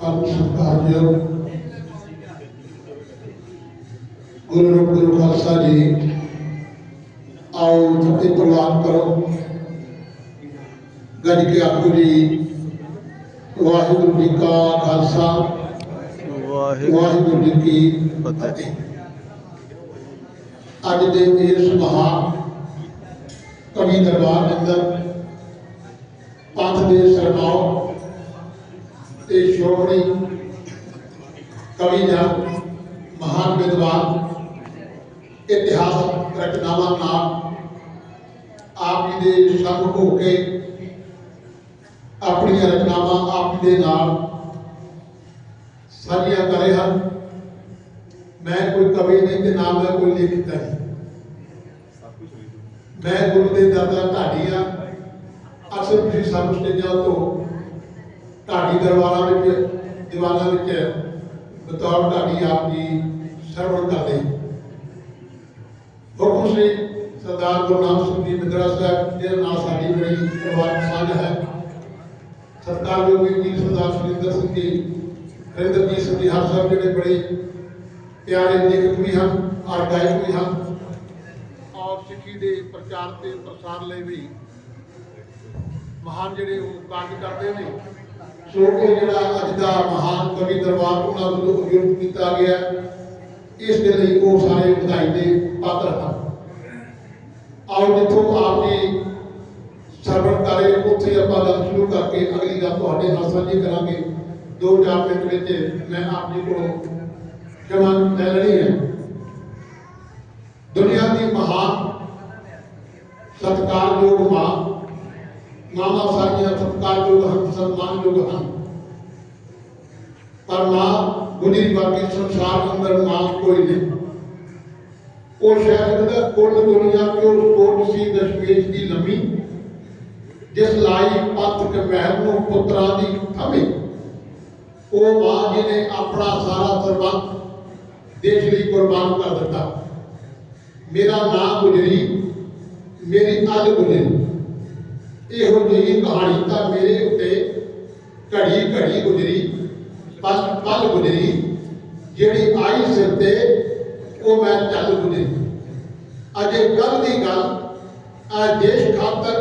ਪਰਮ ਸਤਿਕਾਰਯੋਗ ਗੁਰੂ ਰੂਪ ਗੁਰੂ ਖਾਲਸਾ ਜੀ ਆਓ ਫਤਿਹ ਪ੍ਰਵਾਨ ਕਰੋ ਗੱਜ ਕੇ ਆਖੋ ਜੀ ਵਾਹਿਗੁਰੂ ਜੀ ਕਾ ਖਾਲਸਾ ਵਾਹਿਗੁਰੂ ਵਾਹਿਗੁਰੂ ਜੀ ਕੀ ਫਤਿਹ। ਫਤਿਹ ਅੱਜ ਦੇ ਇਸ ਮਹਾ ਕਵੀ ਦਰਬਾਰ ਅੰਦਰ ਪੰਥ ਦੇ ਸਰਨਾਉ ਤੇ ਸ਼੍ਰੋਮਣੀ ਕਵੀ ਜਨ ਮਹਾਨ ਵਿਦਵਾਨ ਇਤਿਹਾਸ ਰਚਨਾਵਾਂ ਨਾਲ ਆਪ ਜੀ ਦੇ ਸੰਗ ਹੋ ਕੇ ਆਪਣੀਆਂ ਰਚਨਾਵਾਂ ਆਪ ਦੇ ਨਾਲ ਸਾਂਝੀਆਂ ਕਰੇ ਹਨ। ਮੈਂ ਕੋਈ ਕਵੀ ਨਹੀਂ ਤੇ ਨਾ ਮੈਂ ਕੋਈ ਲੇਖਕ ਨਹੀਂ ਮੈਂ ਗੁਰੂ ਦੇ ਦਰ ਢਾਡੀ ਆ ਅਕਸਰ ਤੁਸੀਂ ਸਾਨੂੰ ਸਟੇਜਾਂ ਤੋਂ ਢਾਡੀ ਦਰਬਾਰਾਂ ਵਿੱਚ, ਦੀਵਾਨਾਂ ਵਿੱਚ ਬਤੌਰ ਢਾਡੀ ਆਪ ਜੀ ਸਰਵਣ ਕਰਦੇ। ਹੁਕਮ ਸ੍ਰੀ ਸਰਦਾਰ ਗੁਰੂ ਸਿੰਘ ਜੀ ਮਿੱਤਰਾ ਸਾਹਿਬ ਜਿਹਦੇ ਨਾਲ ਸਾਡੀ ਬੜੀ ਪਰਿਵਾਰਕ ਸਾਂਝ ਹੈ। ਸਤਿਕਾਰਯੋਗ ਵੀਰ ਜੀ ਸਰਦਾਰ ਸੁਰਿੰਦਰ ਸਿੰਘ ਜੀ, ਹਰਿੰਦਰਜੀਤ ਸਿੰਘ ਜੀ, ਹਰ ਸਾਹਿਬ ਜਿਹੜੇ ਬੜੇ ਪਿਆਰੇ ਲੇਖਕ ਵੀ ਹਨ ਔਰ ਗਾਇਕ ਵੀ ਹਨ। ਔਰ ਸਿੱਖੀ ਦੇ ਪ੍ਰਚਾਰ ਤੇ ਪ੍ਰਸਾਰ ਲਈ ਵੀ ਮਹਾਨ ਜਿਹੜੇ ਉਹ ਕਾਰਜ ਕਰਦੇ ਨੇ ਸੋ ਇਹ ਜਿਹੜਾ ਅੱਜ ਦਾ ਮਹਾਨ ਕਵੀ ਦਰਬਾਰ ਉਹਨਾਂ ਵੱਲੋਂ ਉਪਯੋਗ ਕੀਤਾ ਗਿਆ ਇਸ ਦੇ ਲਈ ਉਹ ਸਾਰੇ ਵਧਾਈ ਦੇ ਪਾਤਰ ਹਨ। ਆਓ ਦੇਖੋ ਆਪਦੀ ਸਰਵਣ ਕਰੇ, ਉੱਥੇ ਆਪਾਂ ਗੱਲ ਸ਼ੁਰੂ ਕਰਕੇ ਅਗਲੀ ਗੱਲ ਤੁਹਾਡੇ ਨਾਲ ਸਾਂਝੀ ਕਰਾਂਗੇ। ਦੋ ਚਾਰ ਮਿੰਟ ਵਿੱਚ ਮੈਂ ਆਪ ਜੀ ਕੋਲ ਜਮਾਂ ਲੈ ਲੈਣੀ ਹੈ। ਦੁਨੀਆ ਦੀ ਮਹਾਨ ਸਤਕਾਰਯੋਗ ਮਾਂ ਮਾਮਾ ਸਾਰੀਆਂ ਸਤਿਕਾਰਯੋਗ ਹਨ, ਸਨਮਾਨਯੋਗ ਹਨ। ਪਰ ਮਾਂ ਗੁਜਰੀ ਬਾਕੀ ਸੰਸਾਰ ਅੰਦਰ ਮਾਂ ਕੋਈ ਨਹੀਂ ਉਹ ਸ਼ਾਇਦ ਕੁੱਲ ਦੁਨੀਆ ਕਿਉਂ ਸੋਚ ਸੀ ਦਸ਼ਮੇਸ਼ ਦੀ ਲੰਮੀ, ਜਿਸ ਲਾਈ ਪੰਥ ਕੇ ਮਹਿਲ ਨੂੰ ਪੁੱਤਰਾਂ ਦੀ ਥਮੇ ਉਹ ਮਾਂ ਜੀ ਨੇ ਆਪਣਾ ਸਾਰਾ ਸਰਬੰਤ ਦੇਸ਼ ਲਈ ਕੁਰਬਾਨ ਕਰ ਦਿੱਤਾ। ਮੇਰਾ ਨਾਂ ਗੁਜਰੀ, ਮੇਰੀ ਅੱਜ ਗੁਜਰੀ। ਇਹੋ ਜਿਹੀ ਕਹਾਣੀ ਤਾਂ ਮੇਰੇ ਉੱਤੇ ਘੜੀ ਘੜੀ ਗੁਜਰੀ, ਪਲ ਪਲ ਗੁਜਰੀ, ਜਿਹੜੀ ਆਈ ਸਿਰ ਤੇ ਉਹ ਮੈਂ ਚੱਲ ਗੁਜਰੀ। ਅਜੇ ਕੱਲ ਦੀ ਗੱਲ, ਆ ਦੇਸ਼ ਖਾਤਰ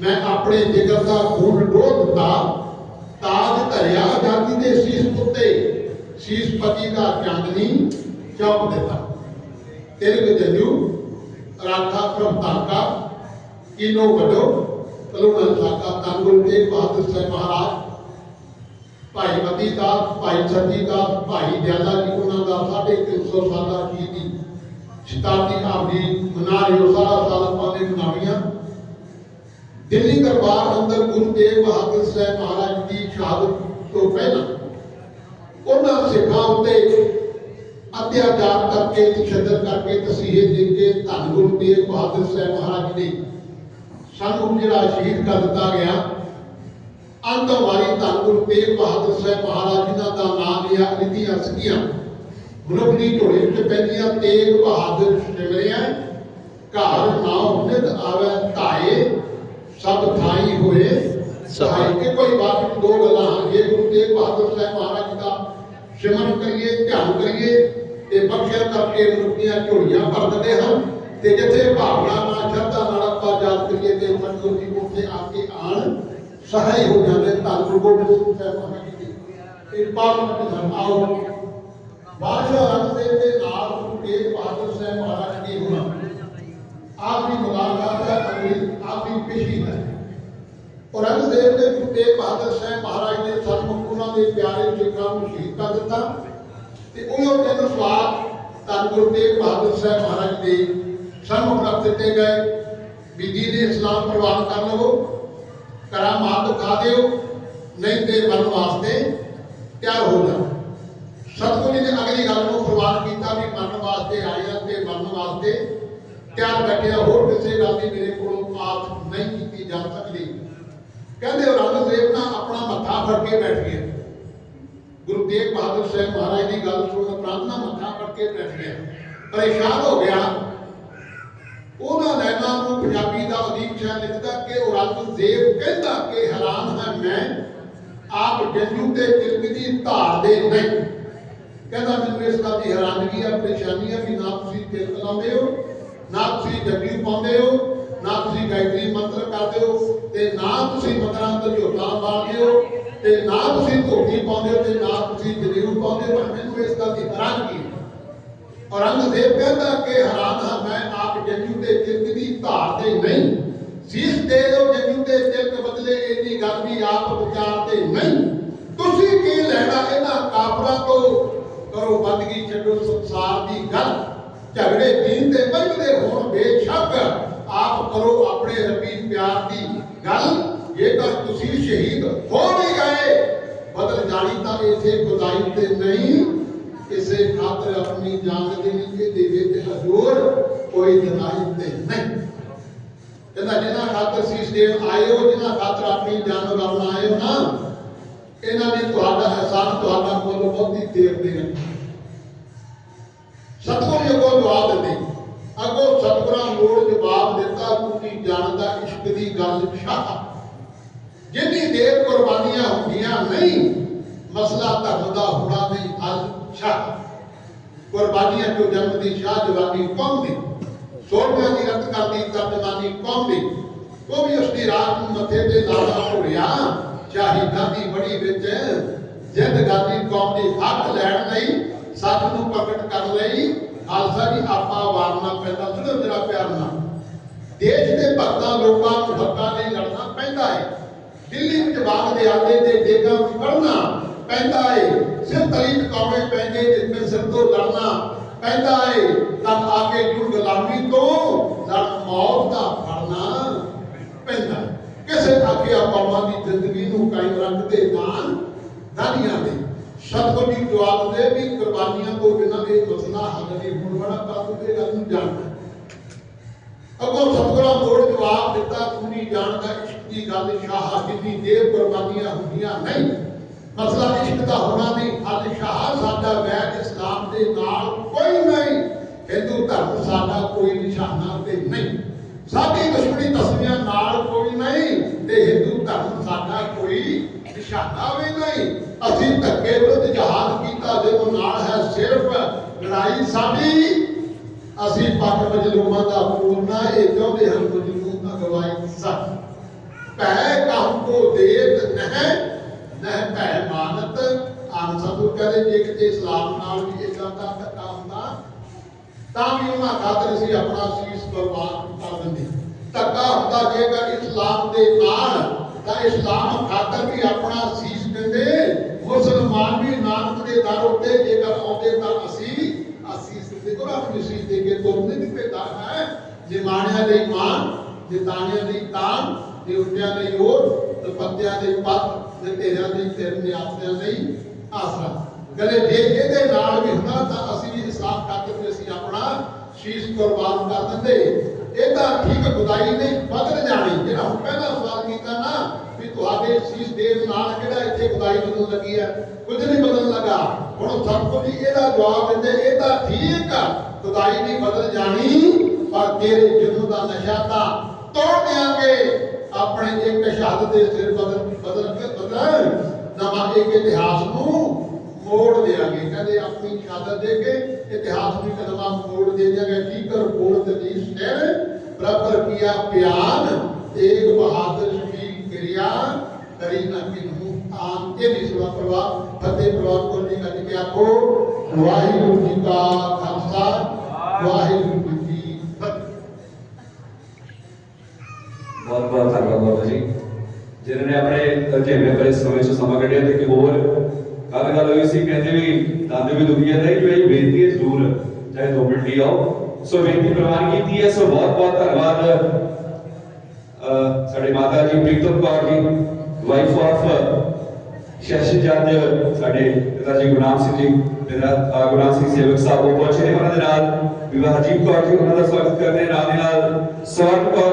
ਮੈਂ ਆਪਣੇ ਜਿਗਰ ਦਾ ਖੂਨ ਡੋਲ ਦਿੱਤਾ ਤਾਜ ਧਰਿਆ ਆਜ਼ਾਦੀ ਦੇ ਸੀਸ ਉੱਤੇ ਸੀਸ ਪਤੀ ਦਾ ਚਾਂਦਨੀ ਚੌਕ ਦਿੱਤਾ। ਤਿਲਕ ਜੰਜੂ, ਰਾਖਾ ਪ੍ਰਮਤਾਕਾ ਇਨੋ ਵੱਡੋ ਕਲੂਣਾ ਸਾਕਾ ਤੰਗੁਲ ਤੇ ਬਹਾਦਰ ਸਾਹਿਬ ਮਹਾਰਾਜ। ਭਾਈ ਮਤੀ ਦਾ ਭਾਈ ਸਤੀ ਦਾ ਭਾਈ ਦਿਆਲਾ ਜੀ, ਉਹਨਾਂ ਦਾ 350 ਸਾਲਾ ਜੀ ਦੀ ਸ਼ਤਾਬਦੀ ਆਪਦੀ ਮਨਾ ਰਹੇ ਹੋ ਸਾਰਾ ਸਾਲ ਪਾਣੇ ਮਨਾਵੀਆਂ ਦਿੱਲੀ ਦਰਬਾਰ ਅੰਦਰ ਗੁਰੂ ਤੇਗ ਬਹਾਦਰ ਸਾਹਿਬ ਮਹਾਰਾਜ ਦੀ ਸ਼ਹਾਦਤ ਤੋਂ ਪਹਿਲਾਂ ਉਹਨਾਂ ਸਿੱਖਾਂ ਉੱਤੇ ਅਤਿਆਚਾਰ ਕਰਕੇ ਤਸ਼ੱਦਦ ਕਰਕੇ ਤਸੀਹੇ ਦੇ ਕੇ ਧੰਨ ਗੁਰੂ ਤੇਗ ਬਹਾਦਰ ਸਾਹਿਬ ਮਹਾਰਾਜ ਨੇ ਸਾਨੂੰ ਜਿਹੜਾ ਸ਼ਹੀਦ ਕਰ ਦਿੱਤਾ ਗਿਆ ਅੰਤ ਵਾਰੀ ਧੰਨ ਗੁਰੂ ਤੇਗ ਬਹਾਦਰ ਸਾਹਿਬ ਮਹਾਰਾਜ ਜਿਨ੍ਹਾਂ ਦਾ ਨਾਮ ਲਿਆ ਰਿਤੀਆਂ ਸਗੀਆਂ ਮਨੁੱਖ ਦੀ ਝੋਲੀ ਵਿੱਚ ਪੈਂਦੀਆਂ ਤੇਗ ਬਹਾਦਰ ਸਿਮਰਿਆ ਘਰ ਨਾਮ ਨਿਤ ਆਵੇ ਧਾਏ ਸਭ ਥਾਈ ਹੋਏ। ਸਹਾਈ ਕਿ ਕੋਈ ਬਾਤ ਨਹੀਂ, ਦੋ ਗੱਲਾਂ ਹਨ। ਇਹ ਗੁਰੂ ਤੇਗ ਬਹਾਦਰ ਸਾਹਿਬ ਮਹਾਰਾਜ ਜੀ ਦਾ ਸਿਮਰਨ ਕਰੀਏ ਧਿਆਨ ਕਰੀਏ ਤੇ ਬਖਸ਼ਿਆ ਕਰਕੇ ਮਨੁੱਖੀਆਂ ਝੋਲੀਆਂ ਭਰ ਦਿੰਦੇ ਹਨ। ਤੇ ਜਿੱਥੇ ਭਾਵਨਾ ਨਾਲ, ਸ਼ਰਧਾ ਨਾਲ ਆਪਾਂ ਯਾਦ ਕਰੀਏ ਤੇ ਸਤਿਗੁਰੂ ਜੀ ਉੱਥੇ ਆ ਕੇ ਆਣ, ਸਹਾਈ ਹੋ ਜਾਂਦੇ ਧੰਨ ਗੁਰੂ ਗੋਬਿੰਦ ਸਿੰਘ ਸਾਹਿਬ ਮਹਾਰਾਜ ਜੀ ਦੀ। ਇਹ ਪਾਵਨ ਧਰਮ ਆਓ। ਬਾਦਸ਼ਾਹ ਰੰਗ ਦੇ ਨਾਲ ਗੁਰੂ ਤੇਗ ਬਹਾਦਰ ਸਾਹਿਬ ਮਹਾਰਾਜ ਜੀ ਹੋਣਾ ਆਖਰੀ ਮੁਲਾਕਾਤ ਹੈ, ਅਗਲੀ ਆਖਰੀ ਪੇਸ਼ੀ ਹੈ। ਔਰੰਗਜ਼ੇਬ ਦੇ ਗੁਰੂ ਤੇਗ ਬਹਾਦਰ ਸਾਹਿਬ ਮਹਾਰਾਜ ਨੇ ਸਨਮੁਖ ਉਹਨਾਂ ਦੇ ਪਿਆਰੇ ਸਿੱਖਾਂ ਨੂੰ ਸ਼ਹੀਦ ਕਰ ਦਿੱਤਾ। ਤੇ ਉਹ ਤਿੰਨ ਸਵਾਲ ਧੰਨ ਗੁਰੂ ਤੇਗ ਬਹਾਦਰ ਸਾਹਿਬ ਮਹਾਰਾਜ ਦੇ ਸਨਮੁਖ ਰੱਖ ਦਿੱਤੇ ਗਏ। ਵੀ ਦੀਨ ਇਸਲਾਮ ਪ੍ਰਵਾਨ ਕਰ ਲਵੋ। ਕਰਾਮਾਤ ਦਿਖਾ ਦਿਓ। ਨਹੀਂ ਤੇ ਮਰਨ ਵਾਸਤੇ ਤਿਆਰ ਹੋ ਜਾਓ। ਸਤਿਗੁਰੂ ਜੀ ਨੇ ਅਗਲੀ ਗੱਲ ਨੂੰ ਪ੍ਰਵਾਨ ਕੀਤਾ ਵੀ ਮਰਨ ਵਾਸਤੇ ਆਏ ਆ ਤੇ ਮਰਨ ਵਾਸਤੇ ਤਿਆਰ ਬੈਠੇ ਹੋਰ ਕਿਸੇ ਗੱਲ ਦੀ ਮੇਰੇ ਕੋਲੋਂ ਆਪ ਨਹੀਂ ਕੀਤੀ ਜਾ ਸਕਦੀ। ਕਹਿੰਦੇ ਔਰੰਗਜ਼ੇਬ ਨਾ ਆਪਣਾ ਮੱਥਾ ਫੜ ਕੇ ਬੈਠ ਗਿਆ। ਗੁਰੂ ਤੇਗ ਬਹਾਦਰ ਸਾਹਿਬ ਮਹਾਰਾਜ ਦੀ ਗੱਲ ਸੁਣਨ ਉਪਰੰਤ ਮੱਥਾ ਫੜ ਕੇ ਬੈਠ ਗਿਆ। ਪਰੇਸ਼ਾਨ ਹੋ ਗਿਆ। ਉਹਨਾਂ ਲੈਣਾ ਨੂੰ ਪੰਜਾਬੀ ਦਾ ਅਧਿਕ ਸ਼ਾਹ ਲਿਖਦਾ ਕਿ ਔਰੰਗਜ਼ੇਬ ਕਹਿੰਦਾ ਕਿ ਹੈਰਾਨ ਹੈ ਮੈਂ, ਆਪ ਜੰਜੂ ਤੇ ਤਿਲਕ ਦੀ ਧਾਰ ਦੇ ਨਹੀਂ। ਕਹਿੰਦਾ, ਮੈਨੂੰ ਇਸ ਗੱਲ ਦੀ ਹੈਰਾਨਗੀ ਆ ਪਰੇਸ਼ਾਨੀ ਆ ਵੀ ਨਾ ਤੁਸੀਂ ਤਿਲਕ ਲਾਉਂਦੇ ਹੋ, ਨਾ ਤੁਸੀਂ ਜੰਜੂ ਪਾਉਂਦੇ ਹੋ, ਨਾ ਤੁਸੀਂ ਗਾਇਤਰੀ ਮੰਤਰ ਕਰਦੇ ਹੋ ਤੇ ਨਾ ਤੁਸੀਂ ਮੰਦਰਾਂ ਅੰਦਰ ਝੋਟਾ ਬਾਲਦੇ ਹੋ ਤੇ ਨਾ ਤੁਸੀਂ ਧੋਤੀ ਪਾਉਂਦੇ ਹੋ ਤੇ ਨਾ ਤੁਸੀਂ ਜਨੇਊ ਪਾਉਂਦੇ ਹੋ। ਪਰ ਮੈਨੂੰ ਇਸ ਗੱਲ ਦੀ ਹੈਰਾਨਗੀ ਔਰੰਗਜ਼ੇਬ ਕਹਿੰਦਾ ਕਿ ਹੈਰਾਨ ਹਾਂ, ਮੈਂ ਆਪ ਜੰਜੂ ਤੇ ਤਿਲਕ ਦੀ ਧਾਰ ਦੇ ਨਹੀਂ। ਸੀਸ ਦੇ ਦਿਓ ਜੰਜੂ ਤੇ ਤਿਲਕ ਬਦਲੇ, ਇਹਦੀ ਗੱਲ ਵੀ ਆਪ ਵਿਚਾਰ ਤੇ ਨਹੀਂ। ਤੁਸੀਂ ਕੀ ਲੈਣਾ ਇਹਨਾਂ ਕਾਫਰਾਂ ਤੋਂ? ਕਰੋ ਬੰਦਗੀ, ਛੱਡੋ ਸੰਸਾਰ ਦੀ ਗੱਲ। ਝਗੜੇ ਦੀਨ ਤੇ ਮਜਬਦੇ ਹੋਣ ਬੇਸ਼ੱਕ। ਆਪ ਕਰੋ ਆਪਣੇ ਰੱਬੀ ਪਿਆਰ ਦੀ ਗੱਲ। ਜੇਕਰ ਤੁਸੀਂ ਸ਼ਹੀਦ ਹੋ ਵੀ ਗਏ, ਬਦਲ ਜਾਣੀ ਤਾਂ ਇਸੇ ਖੁਦਾਈ ਤੇ ਨਹੀਂ। ਇਸੇ ਖਾਤਰ ਆਪਣੀ ਜਾਨ ਦੇਣੀ ਇਹਦੇ ਵਿੱਚ ਹਜ਼ੂਰ ਕੋਈ ਦਿਨਾਈ ਤੇ ਨਹੀਂ। ਕਹਿੰਦਾ, ਜਿਨ੍ਹਾਂ ਖਾਤਰ ਸੀਸ ਦੇਣ ਆਏ ਹੋ, ਜਿਨ੍ਹਾਂ ਖਾਤਰ ਆਪਣੀ ਜਾਨ ਲਾਉਣ ਆਏ ਹੋ ਨਾ, ਇਹਨਾਂ ਨੇ ਤੁਹਾਡਾ ਅਹਿਸਾਨ ਤੁਹਾਡਾ ਮੁੱਲ ਬਹੁਤੀ ਦੇਰ ਦੇ ਰੱਖਿਆ। ਸਤਿਗੁਰ ਅੱਗੋਂ ਜਵਾਬ ਦਿੰਦੇ ਅੱਗੋਂ ਸਤਿਗੁਰਾਂ ਮੋੜ ਜਵਾਬ ਦਿੱਤਾ, ਤੁਸੀਂ ਜਾਣਦਾ ਇਸ਼ਕ ਦੀ ਗੱਲ ਸ਼ਾਹ ਜਿੰਨੀ ਦੇਰ ਕੁਰਬਾਨੀਆਂ ਹੁੰਦੀਆਂ ਨਹੀਂ ਮਸਲਾ ਧਰਮ ਦਾ ਹੋਣਾ ਨਹੀਂ ਹੱਲ ਸ਼ਾਹ। ਕੁਰਬਾਨੀਆਂ ਕਿਉਂ ਜਨਮ ਦੀ ਸ਼ਾਹ, ਜਵਾਨੀ ਕੌਮ ਦੀ। ਸੋਹਣਿਆਂ ਦੀ ਰੱਤ ਕਰਦੀ ਤਰਜਮਾਨੀ ਕੌਮ ਦੀ। ਉਹ ਵੀ ਉਸ ਦੀ ਰਾਤ ਨੂੰ ਮੱਥੇ ਤੇ ਲਾਲਾ ਘੁਰਿਆ ਸ਼ਾਹੀਦਾਂ ਦੀ ਬੜੀ ਵਿੱਚ ਜ਼ਿੰਦਗਾਨੀ ਕੌਮ ਦੀ ਹੱਕ ਲੈਣ ਲਈ, ਸੱਚ ਨੂੰ ਪ੍ਰਗਟ ਕਰਨ ਲਈ। ਖਾਲਸਾ ਜੀ, ਆਪਾ ਵਾਰਨਾ ਪੈਂਦਾ, ਸੁਣੋ ਮੇਰਾ ਪਿਆਰ ਨਾਲ। ਦੇਸ਼ ਦੇ ਭਗਤਾਂ, ਲੋਕਾਂ ਨੂੰ ਹੱਕਾਂ ਲਈ ਲੜਨਾ ਪੈਂਦਾ ਹੈ ਦਿੱਲੀ ਵਿੱਚ ਬਾਗ ਦੇ ਆਲੇ ਦੇ ਡੇਗਾਂ ਵਿੱਚ ਪੜਨਾ ਪੈਂਦਾ ਹੈ ਸਿਰ ਤਲੀ ਟਿਕਾਉਣੇ ਪੈਂਦੇ ਜਿੱਥੇ ਸਿਰ ਤੋਂ ਲੜਨਾ। ਪੈਂਦਾ ਹੈ ਤਦ ਆ ਕੇ ਜੁੜ ਗੁਲਾਮੀ ਤੋਂ ਲੜ ਮੌਤ ਦਾ ਫੜਨਾ ਪੈਂਦਾ ਕਿਸੇ ਆਖਿਆ ਕੌਮਾਂ ਦੀ ਜ਼ਿੰਦਗੀ ਨੂੰ ਕਾਇਮ ਰੱਖਦੇ ਦਾਨ ਦਾਨੀਆਂ ਦੇ। ਸਤਿਗੁਰ ਜੀ ਜਵਾਬ ਦੇ ਵੀ ਕੁਰਬਾਨੀਆਂ ਤੋਂ ਬਿਨਾਂ ਇਹ ਮਸਲਾ ਹੱਲ ਨਹੀਂ ਹੋਣ ਵਾਲਾ ਪਰ ਇਹ ਗੱਲ ਨੂੰ ਜਾਣਦਾ ਅੱਗੋਂ ਸਤਿਗੁਰਾਂ ਮੋੜ ਜਵਾਬ ਦਿੱਤਾ, ਤੂੰ ਨਹੀਂ ਜਾਣਦਾ ਇਸ਼ਕ ਦੀ ਗੱਲ, ਸ਼ਾਹ ਜਿੰਨੀ ਦੇਰ ਕੁਰਬਾਨੀਆਂ ਹੁੰਦੀਆਂ ਨਹੀਂ। ਮਸਲਾ ਇਸ਼ਕ ਦਾ ਹੋਣਾ ਨਹੀਂ ਹੱਲ ਸ਼ਾਹ ਸਾਡਾ ਵੈਰ ਇਸਲਾਮ ਦੇ ਨਾਲ ਕੋਈ ਨਹੀਂ। ਹਿੰਦੂ ਧਰਮ ਸਾਡਾ ਕੋਈ ਨਿਸ਼ਾਨਾ ਤੇ ਨਹੀਂ। ਸਾਡੀ ਦੁਸ਼ਮਣੀ ਤਸਵੀਰਾਂ ਨਾਲ ਕੋਈ ਨਹੀਂ ਤੇ ਹਿੰਦੂ ਧਰਮ ਸਾਡਾ ਕੋਈ ਨਿਸ਼ਾਨਾ ਵੀ ਨਹੀਂ। ਅਸੀਂ ਧੱਕੇ ਵਿਰੁੱਧ ਜਹਾਦ ਕੀਤਾ ਜਿਹਦੇ ਨਾਲ ਹੈ ਸਿਰਫ ਲੜਾਈ ਸਾਡੀ। ਅਸੀਂ ਪੱਕ ਮਜਲੂਮਾਂ ਦਾ ਪੂਰਨਾ ਇਹ ਚਾਹੁੰਦੇ ਹਨ ਮਜਲੂਮ ਅਗਵਾਈ ਸੱਚ ਭੈ ਕਾਹੂ ਕੋ ਦੇਤ ਨਹਿ ਨਹਿ ਭੈ ਆਨ ਸਤੂ ਕਹਿੰਦੇ ਜੇ ਕਿਤੇ ਇਸਲਾਮ ਨਾਲ ਵੀ ਇਦਾਂ ਦਾ ਧੱਕਾ ਹੁੰਦਾ, ਤਾਂ ਵੀ ਉਹਨਾਂ ਖਾਤਰ ਅਸੀਂ ਆਪਣਾ ਸੀਸ ਕੁਰਬਾਨ ਕਰ ਦਿੰਦੇ ਧੱਕਾ ਹੁੰਦਾ ਜੇਕਰ ਇਸਲਾਮ ਦੇ ਨਾਲ, ਤਾਂ ਇਸਲਾਮ ਖਾਤਰ ਵੀ ਆਪਣਾ ਸੀਸ ਦਿੰਦੇ। ਮੁਸਲਮਾਨ ਵੀ ਨਾਨਕ ਦੇ ਦਰ ਉੱਤੇ ਜੇਕਰ ਆਉਂਦੇ ਤਾਂ ਅਸੀਂ ਅਸੀਂ ਸਿੱਧੇ ਕੋਲ ਆਪਣੀ ਸੀਸ ਦੇ ਕੇ ਤੁਰਨੇ ਵੀ ਪੈਦਾ ਹੈ ਨਿਮਾਣਿਆਂ ਲਈ ਮਾਨ ਨਿਤਾਣਿਆਂ ਲਈ ਤਾਨ ਤੇ ਉੱਡਿਆਂ ਲਈ ਹੋਰ ਤੇ ਪੱਤਿਆਂ ਦੇ ਪੱਤ, ਤੇ ਢੇਰਾਂ ਦੇ ਤੇਰ ਨਿਆਸਿਆਂ ਲਈ ਆਸਰਾ। ਕਦੇ ਜੇ ਇਹਦੇ ਨਾਲ ਵੀ ਹੁੰਦਾ ਤਾਂ ਅਸੀਂ ਵੀ ਇਸਲਾਮ ਖਾਤਰ ਵੀ ਅਸੀਂ ਆਪਣਾ ਸ਼ੀਸ਼ ਕੁਰਬਾਨ ਕਰ ਦਿੰਦੇ। ਇਹ ਤਾਂ ਠੀਕ ਖੁਦਾਈ ਨੇ ਬਦਲ ਜਾਣੀ। ਜਿਹੜਾ ਹੁਣ ਪਹਿਲਾ ਸਵਾਲ ਕੀਤਾ ਨਾ ਵੀ ਤੁਹਾਡੇ ਸ਼ੀਸ਼ ਦੇਣ ਨਾਲ ਕਿਹੜਾ ਇੱਥੇ ਖੁਦਾਈ ਬਦਲਣ ਲੱਗੀ ਹੈ? ਕੁਝ ਨਹੀਂ ਬਦਲਣ ਲੱਗਾ। ਹੁਣ ਸਭ ਕੁਝ ਇਹਦਾ ਜਵਾਬ ਦਿੰਦੇ, ਇਹ ਤਾਂ ਠੀਕ ਆ। ਖੁਦਾਈ ਨਹੀਂ ਬਦਲ ਜਾਣੀ, ਪਰ ਤੇਰੇ ਜਦੋਂ ਦਾ ਨਸ਼ਾ ਤਾਂ ਤੋੜ ਦਿਆਂਗੇ। ਆਪਣੇ ਇੱਕ ਸ਼ਹਾਦਤ ਦੇ ਸਿਰ ਬਦਲ ਬਦਲ ਕੇ ਬਦਲ। ਨਵਾਂ ਇੱਕ ਇਤਿਹਾਸ ਨੂੰ ਮੋੜ ਦੇਾਂਗੇ ਕਹਿੰਦੇ ਆਪਣੀ ਸ਼ਹਾਦਤ ਦੇ ਕੇ ਇਤਿਹਾਸ ਨੂੰ ਇੱਕ ਮੋੜ ਦੇ ਦਿਆਂਗੇ। ਠੀਕਰ ਕੋਲ ਦਲੀਸ ਸਿਰ ਬਰਾਬਰ ਕੀਆ ਪਿਆਨ ਤੇਗ ਬਹਾਦਰ ਸ਼ਹੀਦ ਕਿਰਿਆ ਕਰੀ ਨਾ ਕਿਨਹੂ ਆਨ ਇਹ ਵੀ ਸਵਾ ਪ੍ਰਵਾਹ ਫਤਿਹ ਪ੍ਰਵਾਹ ਕੋਲ ਜੀ ਕੱਢ ਕੇ ਵਾਹਿਗੁਰੂ ਜੀ ਕਾ ਖਾਲਸਾ, ਵਾਹਿਗੁਰੂ ਜੀ ਨੇ ਆਪਣੇ ਝੇਵੇਂ ਭਰੇ ਸਮੇਂ ਚ ਸਮਾਂ ਕੱਢਿਆ ਤੇ ਇੱਕ ਹੋਰ ਕੱਲ ਗੱਲ ਹੋਈ ਸੀ, ਕਹਿੰਦੇ ਵੀ ਦਾਦੇ ਵੀ ਦੁਖੀ ਹੈ ਕਿ ਇਹ ਬੇਨਤੀ ਹੈ ਜ਼ਰੂਰ ਚਾਹੇ ਦੋ ਮਿੰਟ ਲਈ ਆਓ। ਸੋ ਬੇਨਤੀ ਪ੍ਰਵਾਨ ਕੀਤੀ ਹੈ, ਸੋ ਬਹੁਤ ਬਹੁਤ ਧੰਨਵਾਦ, ਅਹ, ਸਾਡੇ ਮਾਤਾ ਜੀ, Pritam Kaur ji wife of session ਜੱਜ ਸਾਡੇ ਪਿਤਾ ਜੀ ਗੁਰਨਾਮ ਸਿੰਘ ਜੀ, ਪਿਤਾ, ਅਹ, ਗੁਰਨਾਮ ਸਿੰਘ ਸੇਵਕ ਸਾਹਿਬ ਉਹ ਪਹੁੰਚੇ ਨੇ ਉਹਨਾਂ ਦੇ ਨਾਲ ਵਿਵਾਹਜੀਤ ਕੌਰ ਜੀ, ਉਹਨਾਂ ਦਾ ਸਵਾਗਤ ਕਰਦੇ ਹਾਂ ਨਾਲ ਦੇ ਨਾਲ ਸਵਰਨ ਕੌਰ ਜੀ ਸਾਖਾ ਜ਼ਿਲ੍ਹਾ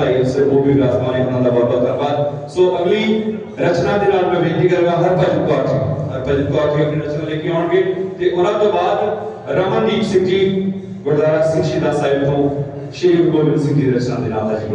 ਭਾਈ ਉਸ ਉਹ ਵੀ ਵਿਰਾਸਤਾਂ ਉਹਨਾਂ ਦਾ ਬਹੁਤ ਬਹੁਤ ਧੰਨਵਾਦ। ਸੋ ਅਗਲੀ ਰਚਨਾ ਦੇ ਨਾਲ ਮੈਂ ਬੇਨਤੀ ਕਰਾਂਗਾ ਹਰਭਜਨ ਕੌਰ ਜੀ। ਹਰਭਜਨ ਕੌਰ ਜੀ ਆਪਣੀ ਰਚਨਾ ਲੈ ਕੇ ਆਉਣਗੇ। ਤੇ ਉਹਨਾਂ ਤੋਂ ਬਾਅਦ ਰਮਨਦੀਪ ਸਿੰਘ ਜੀ, ਗੁਰਦੁਆਰਾ ਸਿੰਘ ਸ਼ਹੀਦਾਂ ਸਾਹਿਬ ਤੋਂ ਸ਼੍ਰੀ ਗੁਰੂ ਗੋਬਿੰਦ ਸਿੰਘ ਜੀ ਦੀ ਰਚਨਾ ਦੇ ਨਾਲ ਦਾ ਜੀ